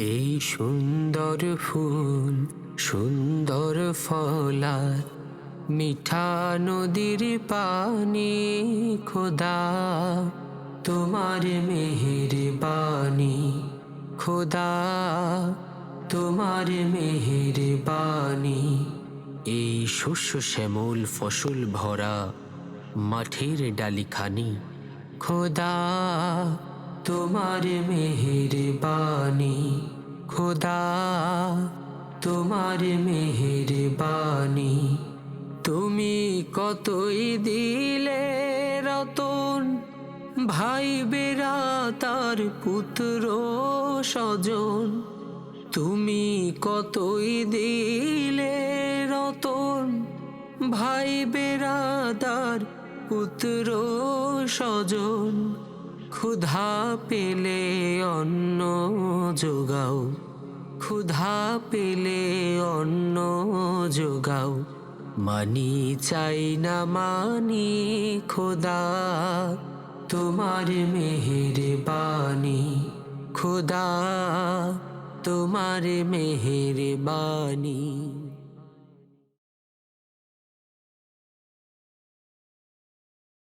এই সুন্দর ফুল, সুন্দর ফলার মিঠা নদীর পানি, খোদা। তোমার মেহের বাণী, খোদা। তোমার মেহের বাণী। এই শস্য শ্যামল ফসল ভরা মাঠের ডালিখানি, খোদা। তোমার মেহের বাণী। খোদা, তোমার মেহের বাণী তুমি কতই দিলে রতন? ভাই বেরা তার পুত্র স্বজন, তুমি কতই দিলে রতন? ভাই বেরাদার পুত্র স্বজন, ক্ষুধা পেলে অন্ন যোগাও। ক্ষুধা পেলে অন্ন যোগাও। মানি চাই না, মানি খোদা। তোমার মেহের বাণী খোদা। তোমার মেহের বাণী